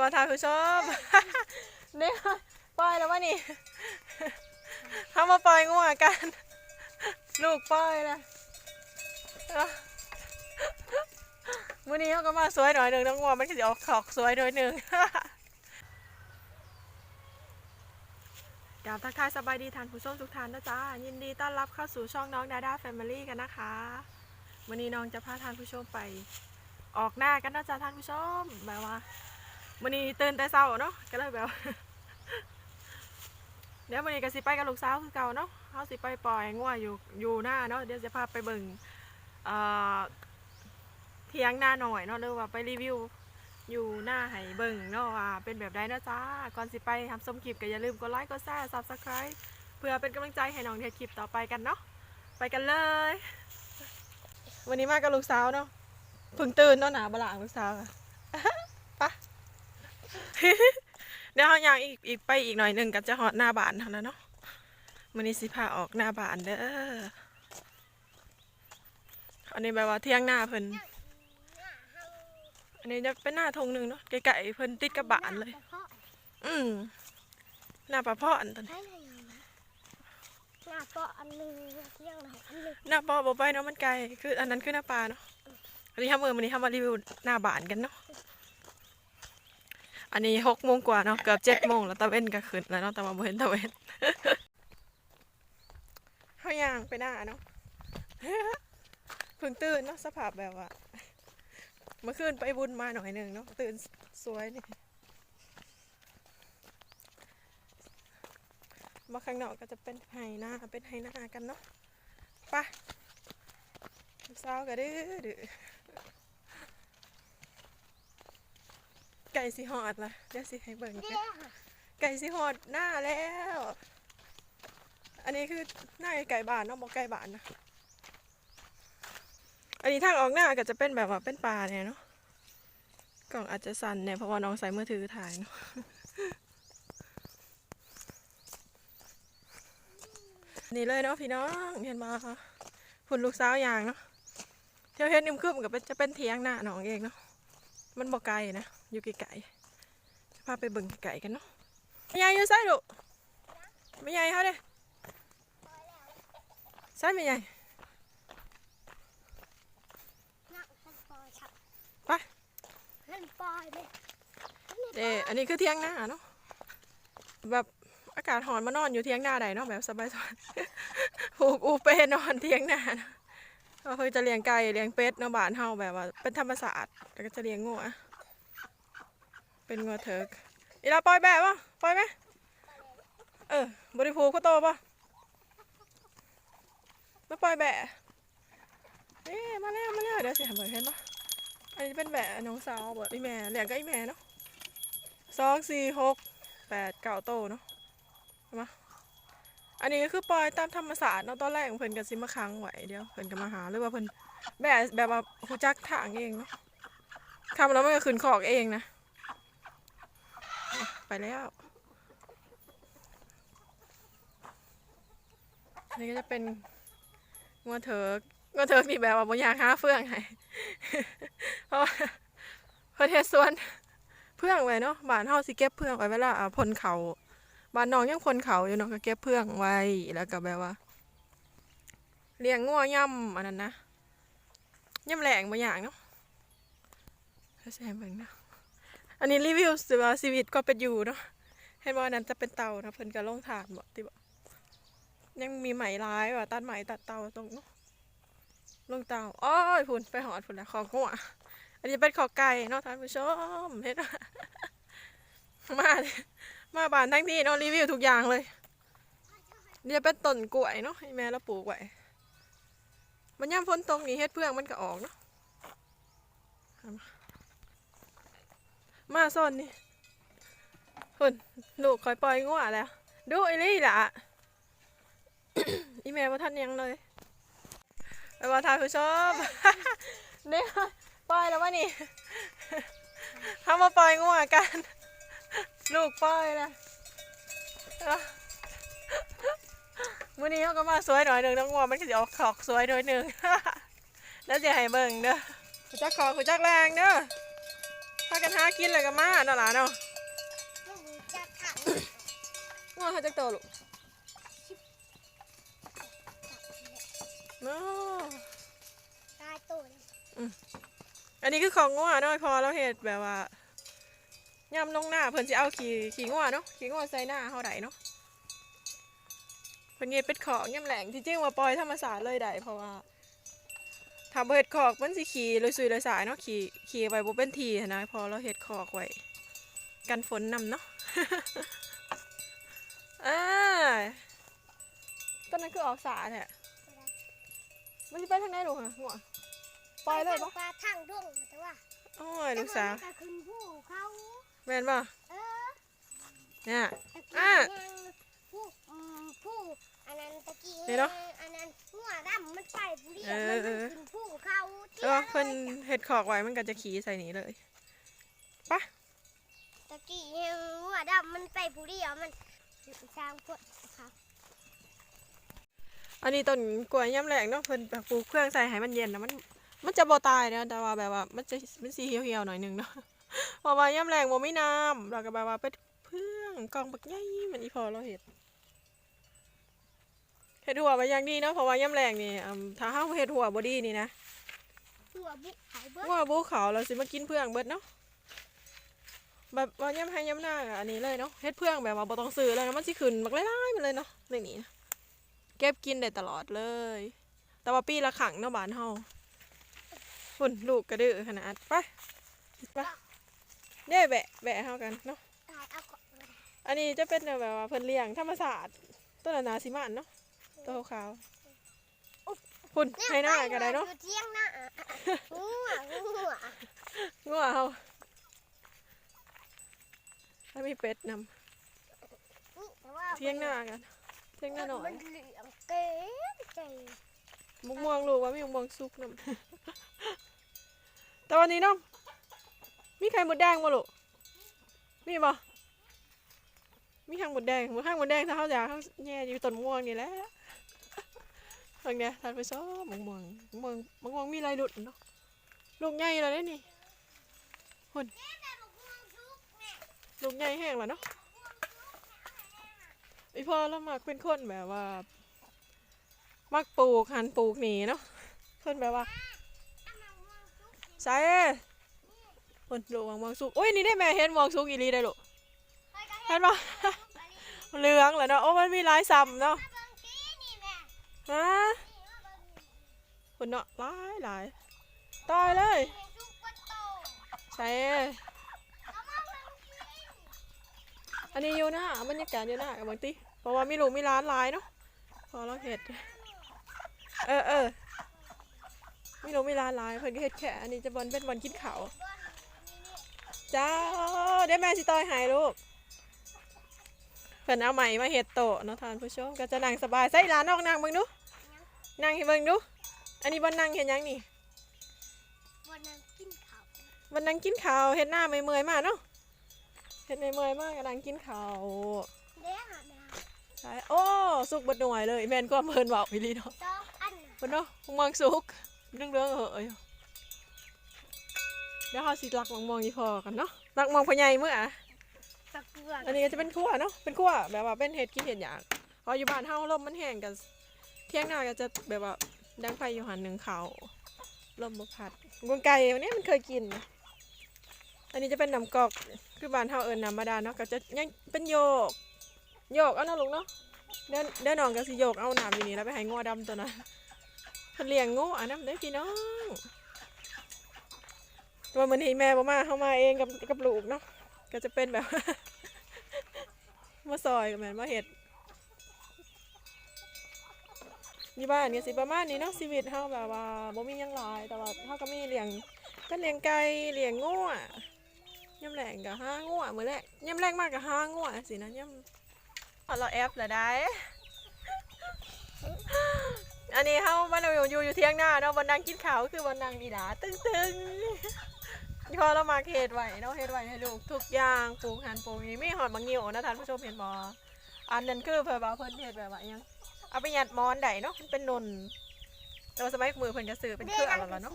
ว่าทานผู้ชมเนี่ยปล่อยแล้ววะนี่เขามาปล่อยงัวกัน ลูกปล่อยนะเอามื้อนี้เขาก็มาสวยหน่อยหนึ่งน้องงัวมันก็จะออกขอกสวยหน่อยหนึ่งกราบทักทายสบายดีท่านผู้ชมทุกท่านนะจ๊ะยินดีต้อนรับเข้าสู่ช่องน้องดาด้าแฟมิลี่กันนะคะวันนี้น้องจะพาท่านผู้ชมไป ออกหน้ากันนะจ๊ะท่านผู้ชมแบบว่า วันนี้ตื่นแต่เช้าเนาะก็เลยแบบเดี๋ยววันนี้ก็สิไปกับลูกสาวคือเก่าเนาะเขาสิไปปล่อยงัวอยู่อยู่หน้าเนาะเดี๋ยวจะพาไปเบิ่งเอ่อเทียงหน้าหน่อยเนาะหรือว่าไปรีวิวอยู่หน้าให้เบิ่งเนาะว่าเป็นแบบใดเนาะจ้าก่อนสิไปทำสมคลิปก็อย่าลืมกดไลค์กดแชร์ซับสไคร b e เพื่อเป็นกำลังใจให้น้องเทคลิปต่อไปกันเนาะไปกันเลย วันนี้มากับลูกสาวเนาะเพิ่งตื่นเนาะหนาบลางลูกสาวอะไปะ เดี๋ยวเราย่างอีกอีกไปอีกหน่อยหนึ่งก็จะหอดหน้าบ้านเท่านั้นเนาะวันนี้สิพาออกหน้าบ้านเด้ออันนี้แบบว่าเที่ยงหน้าเพิ่นอันนี้จะเป็นหน้าทงหนึ่งเนาะไก่ๆเพิ่นติดกับบานเลย อืมหน้าปลาพ่ออันตันใช่เลยนะหน้าปออันหนึงเที่ยงหลังอันหนึงหน้าปอบอไปเนาะมันไกลคือ อันนั้นคือหน้าปลาเนาะอันนี้ทำมือมันนี้ทำมารีวิวหน้าบานกันเนาะ อันนี้หกโมงกว่าเนาะเกือบเจ็ดโมงแล้วตะเวนก็ขึ้นแล้วเนาะแต่ว่าบ่เห็นตะเวนเขายางไปหน้าเนาะเพิ่งตื่นเนาะสภาพแบบว่าเมื่อคืนไปบุญมาหน่อยหนึ่งเนาะตื่นสวยนี่มาข้างนอกก็จะเป็นไฮหน้าเป็นไฮหน้ากันเนาะไปะสาวก็ดื้อดื้อ ไก่สิหอดละเดี๋ยวสิให้เบิ่งกันไก่สิหอดหน้าแล้ว อันนี้คือหน้าไก่บานเนาะบอกไก่บานนะอันนี้ทางออกหน้าก็จะเป็นแบบว่าเป็นปลาเนี่ยเนาะกล่องอาจจะสั่นเนี่ยเพราะว่าน้องใส่มือถือถ่ายเนาะนี่เลยเนาะพี่น้องเห็นมาค่ะคุณลูกสาวอย่างเนาะเที่ยวเฮ็ดนิ่มขึ้นกับจะเป็นเทียงหน้าน้องเองเนาะ มันบ่ไกลนะ อยู่ไกลๆจะพาไปเบิ่งไก่กันเนาะไม่ใหญ่อยู่ไสลูกไม่ใหญ่เขาเด้ใช่ไม่ใหญ่หน้าท่านปอยครับไปท่านปอยเลยเด้อันนี้คือเที่ยงหน้าเนาะ แบบอากาศหอนมานอนอยู่เที่ยงหน้าใดเนาะแบบสบายๆผูกอูเป้นอนเที่ยงหน้าเนาะ ก็คือจะเลี้ยงไก่เลี้ยงเป็ดเนาะบ้านเฮาแบบว่า เป็นธรรมศาสตร์แล้วก็จะเลี้ยงงัวเป็นงัวเถิกอีลาปล่อยแบบวะปล่อยไหมเออบริภูเขาโตปะมาปล่อยแบะเอ๊มาแล้วมาแล้วเดี๋ยวสิเห็นเห็นปะอันนี้เป็นแบะน้องสาวบ่อีแม่เลี้ยงก็อีแม่เนาะสองสี่หกแปดเก้าโตเนาะเห็นไหม อันนี้ก็คือปล่อยตามธรรมศาสตร์เนาะตอนแรกเพิ่นก็สิมาค้างไว้เดี๋ยวเพิ่นก็มาหาหรือว่าเพิ่นแบบแบบว่าฮู้จักทางเองเนาะทำแล้วมันก็ขึ้นขอกเองนะไปแล้วอันนี้ก็จะเป็นงัวเถิกงัวเถิกนี่แบบว่าบ่อยากหาเฟื่องให้เพราะว่าเพิ่นเฮ็ดสวนเพื่องไว้เนาะบ้านเฮาสิเก็บเพื่องไว้เวลาอ่าพ่นเขา บ้านน้องยังพ่นเขาอยู่เนาะก็เก็บเพื่องไว้แล้วก็แบบว่าเลี้ยงงัวย่ำอันนั้นนะย่ำแหลงบางอย่างเนาะถ้าแซมเบิ่งเนาะอันนี้รีวิวสิว่าชีวิตก็เป็นอยู่เนาะเห็นว่านนั้นจะเป็นเตานะเพิ่นก็ลงถานบ่ติบ่ยังมีไหมร้ายว่ะตัดไหมตัดเตาตรงเนาะลงเตาอ้อยพุ่นไปหอดพุ่นแล้วของงัวอันนี้เป็นขอไก่เนาะท่านผู้ชมเห็นไหมมา มาบ้านทั้งที่เนาะรีวิวทุกอย่างเลยเนี่ยเป็นต้นกล้วยเนาะให้แม่เราปลูกไว้มันย่ำฝนตกนี่เฮ็ดเพื่องมันก็ออกเนาะมาซ่อนนี่คุณลูกคอยปล่อยงัวแล้ว ดูไอ้ลี่ล่ะอีแม่ว่าท่านยังเลยไปว่าท่านผู้ชมเนี่ยปล่อยแล้ววะนี่เขามาปล่อยงัวกัน ลูกปล่อยนะเอามื้อนี้เขาก็มาสวยหน่อยหนึ่งน้องงัวมันก็จะออกขอกสวยหน่อยหนึ่งแล้วจะให้เบิ่งเด้อคุณจักขอคุณจักแรงเด้อพากันหากินเลยกันมาเนาะหลานเนาะมันมีจะถังงัวเขาจะโตลูกเนาะตายตัวเลยอันนี้คือของงัวเนาะพอเราเห็ดแบบว่า ย่ำลงหน้าเพิ่นสิเอาขี่ขี่งัวเนาะขี่งัวใส่หน้าเฮาได้เนาะเพิ่นเฮ็ดเป็ดขอกย่ำแหลงที่จริงว่าปล่อยธรรมศาสตร์เลยได้เพราะว่าถ้าบ่เฮ็ดขอกมันสิขี่ลอยซุยลอยสายเนาะขี่ขี่ไว้บ่เป็นทีหั้นนะพอเราเฮ็ดขอกไว้กันฝนนำเนาะเอ้ยต้นนั้นคือออกสาแท้มันสิไปทางไหนลูกฮะงัวปล่อยเลยปะปลาทางดวงแต่ว่าโอ้ยลูกสาวแต่มันก็ขึ้นผู้เขา แม่นป่ะเออเนี่ยตะกี้อะยังผู้อืมผู้อันนั้นตะกี้เดี๋ยวเนอะอันนั้นหัวดำมันไปบุรีเออมันเออขึ้นผู้เขาเที่แล้วยเพิ่นเลยเห็ดขอกไว้มันก็จะขี่ใส่นี้เลยตะกี้ยังหัวดำมันไปบุรีเอามันสร้างพวกเขาอันนี้ต้นกล้วยย่ำแหลงเนาะเพิ่นแบบปลูกเครื่องใส่ให้มันเย็นนะมัน มันจะบ่ตายนะแต่ว่าแบบว่ามันจะมันสีเหี่ยวๆหน่อยหนึงเนาะเพราะว่าย่ำแหลงบ่มีน้ำเราก็แบบว่าเป็นเพื่องกองบักใหญ่เหมือนอีพอเราเห็ดเห็ดหัวไปอย่างดีเนาะเพราะว่าย่ำแหลงนี่อืมถ้าเฮาเห็ดหัวบ่ดีนี่นะหัวบุกเขาเบิ้ว่าบุเขาเราสิมากินเพื่องเบิดเนาะแบบว่าย่ำให้ย่ำหน้าอะอันนี้เลยเนาะเฮ็ดเพื่องแบบว่าบ่ต้องซื้อเลยนะมันสิขึ้นบักไล่ๆมาเลยเนาะในนี้นะเก็บกินได้ตลอดเลย แต่ว่าปีละครั้งเนาะบ้านเฮาฝุ่นลูกกระดื้อขนาดไปไป เด้แบะแบะเฮากันเนาะ ตายเอาก่อนเลยอันนี้จะเป็นแบบว่าเพิ่นเลี้ยงธรรมศาสตร์ต้นนาสิมันเนาะตัวขาวๆฝุ่นให้หน้าก็ได้เนาะอยู่เที่ยงหน้าหัวหัวงัวเฮาถ้ามีเป็ดนำนี่แต่ว่าเที่ยงหน้ากัน เที่ยงหน้าหน่อยมันเหลืองเก๋ใจมุกม่วงลูกว่ามีมุกม่วงซุกนำแต่วันนี้เน้อง มีไข่หมดแดงบ่ลูกมีบ่มีข้างหมดแดงมือข้างหมดแดงถ้าเขาอยากเขาแย่อยู่ต้นม่วงนี่แหละทางเนี้ยทานไปซ้อมม่วงม่วงมะม่วงมีลายหลุดเนาะลูกใหญ่แล้วนี่หุ่นลูกใหญ่แห้งแล้วเนาะไอพ่อเรามักเป็นคนแบบว่า มักปลูกหันปลูกหนีเนาะเพิ่นแบบว่าใส่ เพิ่นดูวังมองสุกอุ้ยนี่ได้แม่เห็นมองสุกอีหลีได้ลูกเห็นปะเหลืองเหรอเนาะโอ้มันมีหลายซ้ำเนาะฮะเพิ่นเนาะหลายหลายตายเลยใส่อันนี้อยู่หน้าบรรยากาศอยู่หน้ากับบางทีเพราะว่ามีลูกมีร้านหลายเนาะพอเราเห็ดเออเออไม่รู้ไม่ร้านร้ายเพิ่นก็เฮ็ดแค่อันนี้จะบอลเป็นบอลกินเขา วจ้าได้แม่สิต้อยหายลูกเพิ่นเอาใหม่มาเฮ็ดโตะเนาะท่านผู้ชมก็จะนั่งสบายใส่ร้านนอกนั่งเบิ่งดูนั่งให้เบิ่งดูอันนี้บ่นั่งเฮ็ดหยังนี่วันนั้นกินข้าวบ่นั่งกินข้าวเฮ็ดหน้าเมื่อยๆมาเนาะเฮ็ดเมื่อยๆมากก็นั่งกินข้าวเด้หามาใช่โอ้สุกบ่หน่วยเลยแม่นก็เพิ่นเว้าอีหลีเนาะสองอันเพิ่นเนาะมังสุกเรื่องเรื่องเหอะ เดี๋ยวเขาสิลักมังมองอีพอกันเนาะลักมองพ่อใหญ่เมื่ออะตะเกียบอันนี้ก็จะเป็นขั้วเนาะเป็นขั้วแบบว่าเป็นเห็ดกินเห็ดอย่างพออยู่บ้านเฮาลมมันแห้งกันเที่ยงหน้าก็จะแบบว่าดังไฟอยู่หันหนึ่งเขาลมบกพัดกวงไก่วันนี้มันเคยกินนะอันนี้จะเป็นน้ำกอกคือบ้านเฮาเอิญน้ำบาดาลเนาะก็จะยังเป็นโยก โยกเอาเนาะลุงเนาะเดินเดินน้องก็สิโยกเอาน้ำอยู่นี่แล้วไปให้งัวดำตัวนั้นเพิ่นเลี้ยงงูอะน้ำเด้อพี่น้อง ตัวมันให้แม่บ่มาเข้ามาเองกับกับลูกเนาะก็จะเป็นแบบมาซอยกันแม่มาเห็ดนี่บ้านเนี่ยสิประมาณนี้เนาะชีวิตเฮาแบบว่าบ่มีหยังหลายแต่ว่าเฮาก็มีเลี้ยงก็เลี้ยงไก่เลี้ยงงูอะย่ำแรงก็ห้างูอะมื้อแรกย่ำแรงมากก็ห้างูอะสินะย่ำเอาเราแอปเหรอได้อันนี้เฮาบ้านเราอยู่อยู่เที่ยงหน้าเนาะวันนั่งกินข้าวก็คือวันนั่งนี่ล่ะตึ้งๆ พอเรามาเฮ็ดไว้เนาะเฮ็ดไหวให้ลูกทุกอย่างปลูกหันปลูกนี่มีหอดบางเหี่ยวนะท่านผู้ชมเห็นบ่อันนั้นคือเพิ่นว่าเพิ่นเฮ็ดแบบว่าอิหยังเอาไปหยัดหมอนได้เนาะมันเป็นนนแต่ว่าสมัยมือเพิ่นก็ซื้อเป็นเครื่องแล้วเนาะ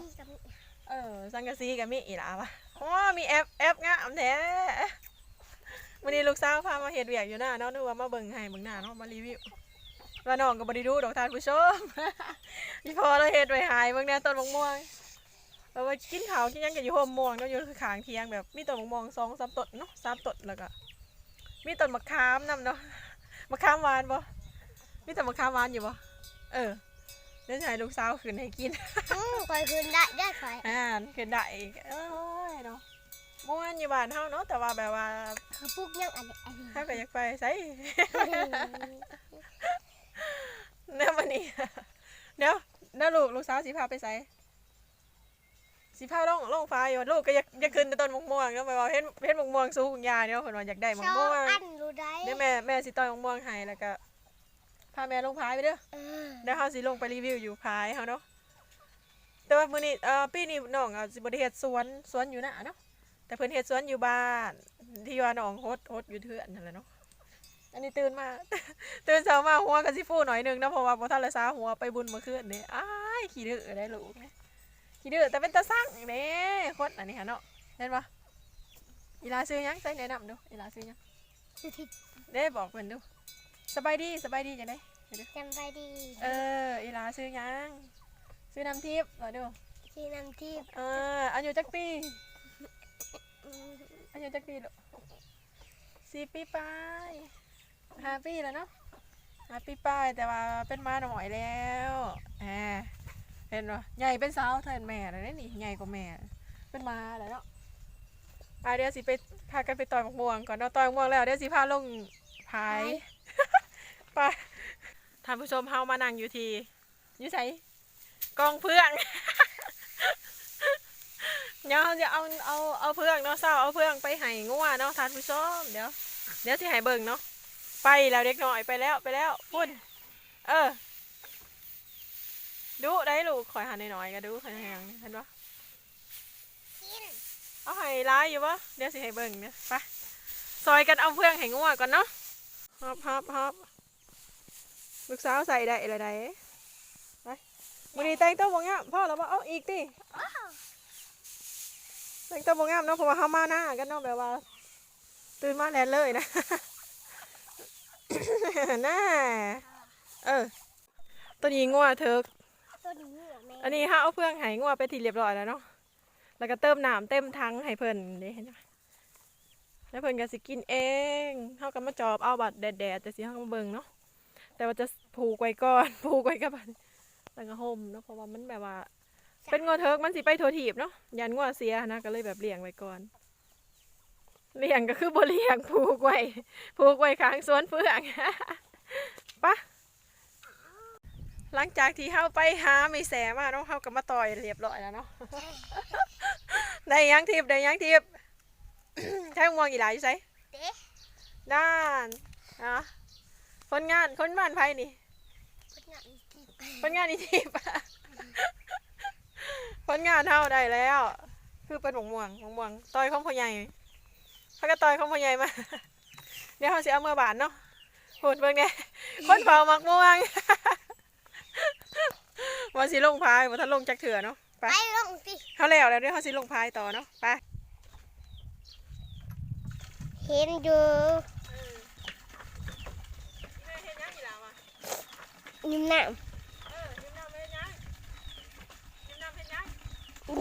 เออสังกะสีก็มีอีหล่ะวะโอ้มีแอปแอปงามแท้วันนี้ลูกสาวพามาเฮ็ดเวียกอยู่หน้าเนาะนึกว่ามาเบิ่งให้เบิ่งหน้าเนาะมารีวิวว่าน้องก็บ่ได้ดูดอกทานผู้ชมอีพอเราเฮ็ดไว้หายเบิ่งแน่ต้นมะม่วง แล้วว่ากินข้าวกินหยังกันอยู่โฮมม่วงเนาะอยู่ข้างเทียงแบบมีต้นมะม่วงสองสามต้นเนาะสามต้นแล้วก็มีต้นมะขามนำเนาะมะขามหวานบ่มีต้นมะขามหวานอยู่บ่เออเดี๋ยวจะให้ลูกสาวขึ้นให้กิน อืมคอยคืนได้ได้คอย อ่านคือได้อีกเอ้ยเนาะม่วนอยู่บ้านเฮาเนาะแต่ว่าแบบว่าเขาปลูกยังอันนี้อันนี้ เฮาก็อยากไปไสเดี๋ยววันนี้ เดี๋ยวเดี๋ยวลูกลูกสาวสิพาไปไส สิพาลงลงฟ้าอยู่ลูกก็อยากอยากขึ้นแต่ต้นมะม่วงเนาะแบบว่าเห็นเห็นมะม่วงสูงยาเนาะเพิ่นว่าอยากได้มะชอม่วบงอันรู้ได้เดี๋ยวแม่แม่สิต่อยมะม่วงให้แล้วก็พาแม่ลงพายไปเด้อเออเดี๋ยวเฮาสิลงไปรีวิวอยู่พายเฮาเนาะแต่ว่ามื้อนี้เอ่อปีนี้น้องอะสิบ่ได้เฮ็ดสวนสวนอยู่นะเนาะแต่เพิ่นเฮ็ดสวนอยู่บ้านที่ว่าน้องโฮดโฮดอยู่เทือนนั่นแหละเนาะอันนี้ตื่นมาตื่นเช้ามาหัวก็สิฟูหน่อยหนึงเนาะเพราะว่าบ่ทันละซาหัวไปบุญเมื่อคืนนี่อ้ายขี้ดื้อได้ลูกนี่ ขี้ดื้อแต่เป็นตาสั่งเด้คนอันนี้หะเนาะเห็นบ่อีหลาซื้อหยังใส่แนะนำดูอีหลาซื้อหยังเด้บอกเพิ่นดูสบายดีสบายดีจังได๋จำไปดีเอออีหลาซื้อหยังซื้อน้ำทิพย์เหรอดูที่น้ำทิพย์เอออายุจักปีอายุจักปีลูกสี่ปีปลายห้าปีแล้วเนาะห้าปีปลายแต่ว่าเป็นมาหน่อยแล้วแหม เห็นปะใหญ่เป็นสาวเท่าแม่แล้วนี่ใหญ่กว่าแม่ เป็นมาแล้วเนาะอะเดี๋ยวสิไปพากันไปต่อยมะม่วงก่อนเนาะต่อยมะม่วงแล้วเดี๋ยวสิพาลงพายไปท่านผู้ชมเฮามานั่งอยู่ที่อยู่ไสกองเพื่องเดี๋ยวเราจะเอาเอาเอาเพื่องเนาะเศร้าเอาเพื่องไปให้งัวเนาะท่านผู้ชมเดี๋ยวเดี๋ยวสิให้เบิ่งเนาะไปแล้วเด็กน้อยไปแล้วไปแล้วพุ่นเออ ดูได้ลูกคอยหันหน่อยๆก็ดูคอยหันอย่างนี้เห็นปะกินเอาให้ร้ายอยู่ปะเดี๋ยวสิให้เบิ่งเนี่ยไปซอยกันเอาเพื่องให้งัวก่อนเนาะฮอบฮอบฮอบลูกสาวใส่ได้อะไรได้ไปวันนี้แต่งตัวบ่งามพ่อแล้วว่าเอาอีกติอ้าวแต่งตัวบ่งามเนาะเพราะว่าเฮามาหน้ากันเนาะแบบว่า ตื่นมาแล้วเลยนะน่าเออตัวนี้งัวเถิก ตัวนี้เหรอแม่อันนี้ฮาเอาเพื่องให้งัวไปทีเรียบร้อยแล้วเนาะ แล้วก็เติมน้ำเต็มถังให้เพิ่นเด้เห็นไหมแล้วเพิ่นก็สิกินเองเฮาก็มาจอบเอาบัดแดดๆแต่สิเฮามาเบิ่งเนาะ แต่ว่าจะผูกไว้ก่อน ผูกไว้กับบัดแล้วก็ห่มเนาะเพราะว่ามันแบบว่า เป็นงัวเทิกมันสิไปโทถีบเนาะยันงัวเสียนะก็เลยแบบเลี้ยงไว้ก่อน เลี้ยงก็คือบ่เลี้ยงผูกไว้ผูกไว้ข้างสวนเฟืองปะ หลังจากที่เฮาไปหาไม่แสมาเนาะเฮาก็มาต่อยเรียบร้อยแล้วเนาะได้ยังทิพย์ได้ยังทิพย์ใช้มวงอีหลายอยู่ไสเต๊ะด้านอะคนงานคนบ้านไผนี่คนงานที่ผลงานอีทิพย์ผลงานเท่าได้แล้ว คือเป็นหมงม่วงหมงม่วงต่อยของพ่อใหญ่พักก็ต่อยของพ่อใหญ่มาเดี๋ยวเขาสิเอาเมื่อบานเนาะพูดเบิ่งเนี่ยคนเผาหมักม่วง ว่าสิลงพายว่าถ้าลงจากเถื่อเนาะไปไปลงสิเขาแล้วแล้วเดี๋ยวเขาสิลงพายต่อเนาะไปเห็นอยู่ยิ้มน้ำ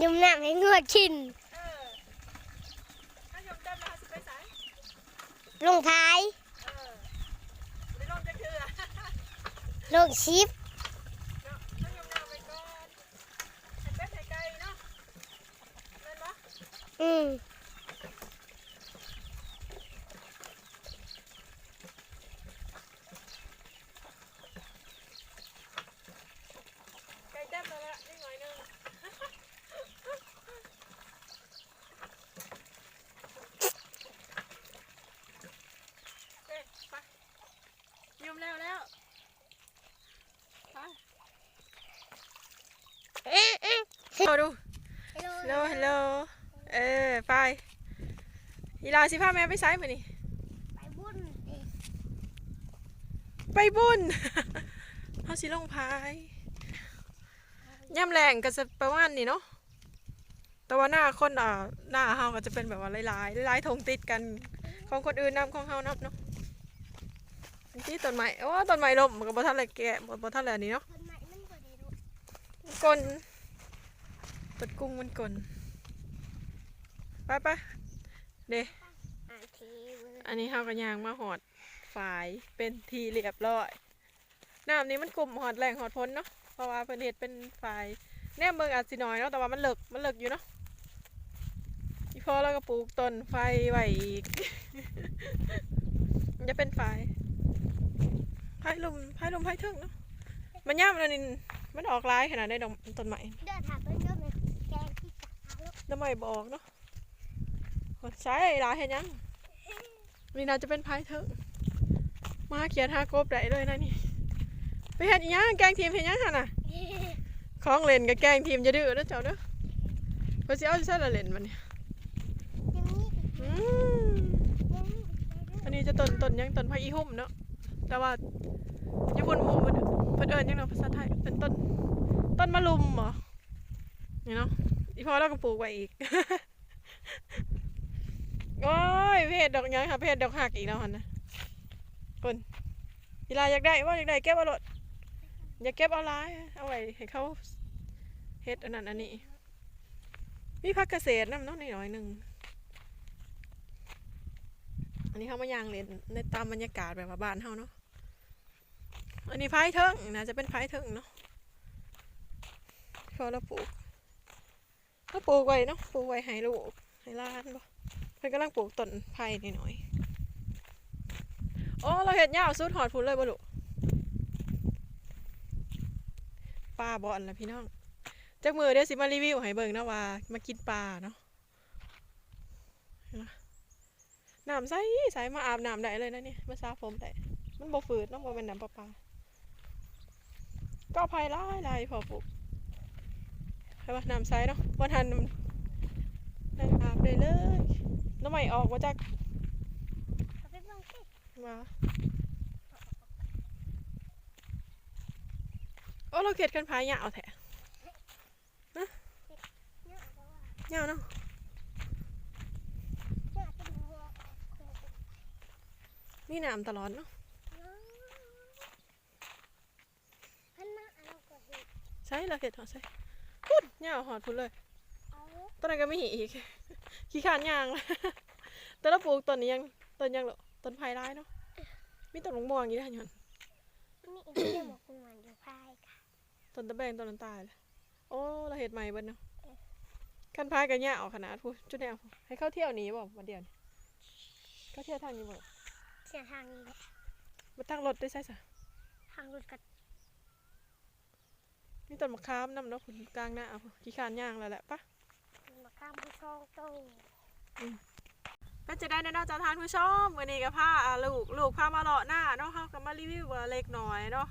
ยิ้มน้ำให้งวดชินลงท้ายลงชิป อืมไก่เต็มแล้วละนี่หน่อยหนึงเอ๊ะไปยืมแล้วแล้วไปเอ๊ะเอ๊ะมาดูฮัลโหลฮัลโหลฮัลโหล เออ ไปอีลาสิพาแม่ไปไซส์มานี่ไปบุญเอ๊ะไปบุญเขาสิลงพายย่ำแรงก็จะประมาณนี้เนาะแต่ว่าหน้าคนอ่าหน้าเฮาก็จะเป็นแบบว่าหลายๆหลายๆทงติดกันของคนอื่นนำของเฮานำเนาะที่ต้นไม้โอ้ต้นไม้ล้มมันก็บ่ทันเลยแกะบ่บ่ทันเลยอันนี้เนาะต้นไม้มันก็ได้รู้กลนตัดกุ้งมันกลน ไปไปเด้อ่านทีเว้ยอันนี้เฮาก็ย่างมาหอดฝายเป็นทีเรียบร้อยน้ำนี้มันกลุ่มหอดแหล่งหอดพ้นเนาะเพราะว่าเพิ่นเฮ็ดเป็นฝายแนมเบิ่งอาจสิน้อยเนาะแต่ว่ามันเลิกมันเลิกอยู่เนาะอีพอเราก็ปลูกต้นไฟไว้อีกมันจะเป็นฝายพายลมพายลมพายเทิงเนาะมันย่ามอันนี้มันออกลายขนาดได้ดอกต้นไม้เดินถามเพื่อนเดินเลยแกงที่สาลูกทำไมบอกเนาะคน ใช้ร้ายเห็นยังนี่น่าจะเป็นไพ่เถอะ มาเขียนหากบได้เลยนะนี่ ไปเห็นอีหยังแกล้งทีมเห็นยังหันน่ะของเล่นกับแกล้งทีมจะดื้อเด้อเจ้าเด้อเพื่อสิเอาใช่ละเล่นมันเนี่ยยังมีอีกอืมยังมีอีกเลยอันนี้จะต้นต้นยังต้นไผ่อีหุ่มเนาะ แต่ว่าญี่ปุ่นหมูมันเพิ่นเอิ้นยังเนาะภาษาไทยเป็นต้นต้นมะลุมเหรอนี่เนาะอีพอเราก็ปลูกไว้อีก โอ้ยเพจดอกยังค่ะเพจดอกหักอีกแล้วหันนะคนเวลาอยากได้ว่าอยากได้เก็บเอารถอยากเก็บเอาลายเอาไว้ให้เขาเฮ็ดอันนั้นอันนี้ มีพักเกษตรน้ำเนาะหน่อยหนึ่งอันนี้เขามายางเล่นในตามบรรยากาศแบบว่าบ้านเฮาเนาะอันนี้ไผ่เทิงนะจะเป็นไผ่เทิงเนาะพอเราปลูกเราปลูกไว้เนาะปลูกไว้ให้ลูกให้ล้านบ่ เพิ่นกำลังปลูกต้นไผ่นิดหน่อยโอ้เราเห็ดยาวสุดหอดพุ่นเลยบ่ลูกปลาบอนละพี่น้องจักมือเดี๋ยวสิมารีวิวให้เบิ่งนะว่ามากินปลาเนาะน้ำใสใสมาอาบน้ำได้เลยนะเนี่ยมาสระผมได้มันบ่ฝืดเนาะบ่เป็นน้ำประปาก็ไผ่หลายลายพอปลูกใช่ปะน้ำใสเนาะวันทันนั่งอาบได้เลย น้ำใหม่ออกมาจากเอาไปเบิ่งสิมาโอ้เราเกลียดกันพายาวแท้เนี่ยเพราะว่าเาวเนาะเนี่ยเป็นวัวมีน้ำตลอดเนาะพันหน้าเราก็เห็นใช่เราเห็ดหอดใช่พุ่นยาวหอดพุ่นเลยเอาต้นนั้นก็ไม่หีอีก ขี้ขานยางเลยแต่เราปลูกต้นนี้ยังต้นยังเหรอต้นไผ่ร้ายเนาะมีต้นมะม่วงอยู่ด้วยหยอนนี่อีกเรื่องหมกมันอยู่ภายค่ะต้นตะแบงต้นนั้นตายเลยโอ้เราเห็ดใหม่เบิ้เนาะกันพายกันยาวขนาดพูดจุดแนวให้เข้าเที่ยวหนี้บ่มาเดียวนี่เข้าเที่ยวทางนี้บ่เสียทางนี้แหละมาตั้งรถได้ใช่สะทางรถกับมีต้นมะขามน้ำเนาะคุณกลางหน้าเอาขี้ขานย่างแล้วแหละปะ มาข้ามผู้ช่องโตก็จะได้แน่นอนจะทานผู้ชมวันนี้ก็พาอ่าลูกลูกพามาเลาะหน้าเนาะเขาก็มารีวิวว่าเล็กน้อยเนาะ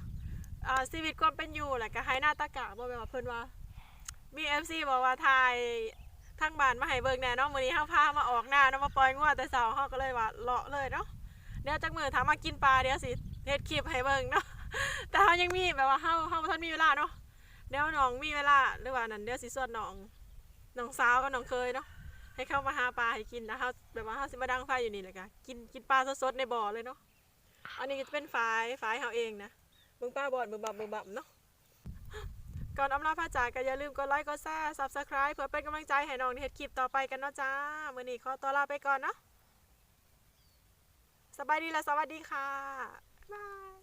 ชีวิตความเป็นอยู่แหละก็ให้หน้าตากะบ่แบบว่าเพิ่นว่ามี FC บอกว่าถ่ายทั้งบ้านมาให้เบิ่งแน่เนาะมื้อนี้เฮาพามาออกหน้าเนาะมาปล่อยงัวแต่เช้าเฮาก็เลยว่าเลาะเลยเนาะเดี๋ยวจักมือถามมากินปลาเดี๋ยวสิเฮ็ดคลิปให้เบิ่งเนาะแต่เฮายังมีแบบว่าเฮาเฮาบ่ทันมีเวลาเนาะเดี๋ยวน้องมีเวลาหรือว่านั่นเดี๋ยวสิสวดน้อง น้องสาวกับน้องเคยเนาะให้เข้ามาหาปลาให้กินนะเขาแบบว่าเขาสิมาดังไฟอยู่นี่แหละกะกินกินปลาสดๆในบ่อเลยเนาะอันนี้ก็จะเป็นฝายฝายเขาเองนะเบิ่งป้าบอดเบิ่งบับเบิ่งบับเนาะก่อนอำลาพระจาก็อย่าลืมกดไลค์กดแชร์ซับสไคร b e เพื่อเป็นกำลังใจให้น้องในเฮ็ดคลิปต่อไปกันเนาะจ้ามื้อนี้ขอตัวลาไปก่อนเนาะสบายดีและสวัสดีค่ะ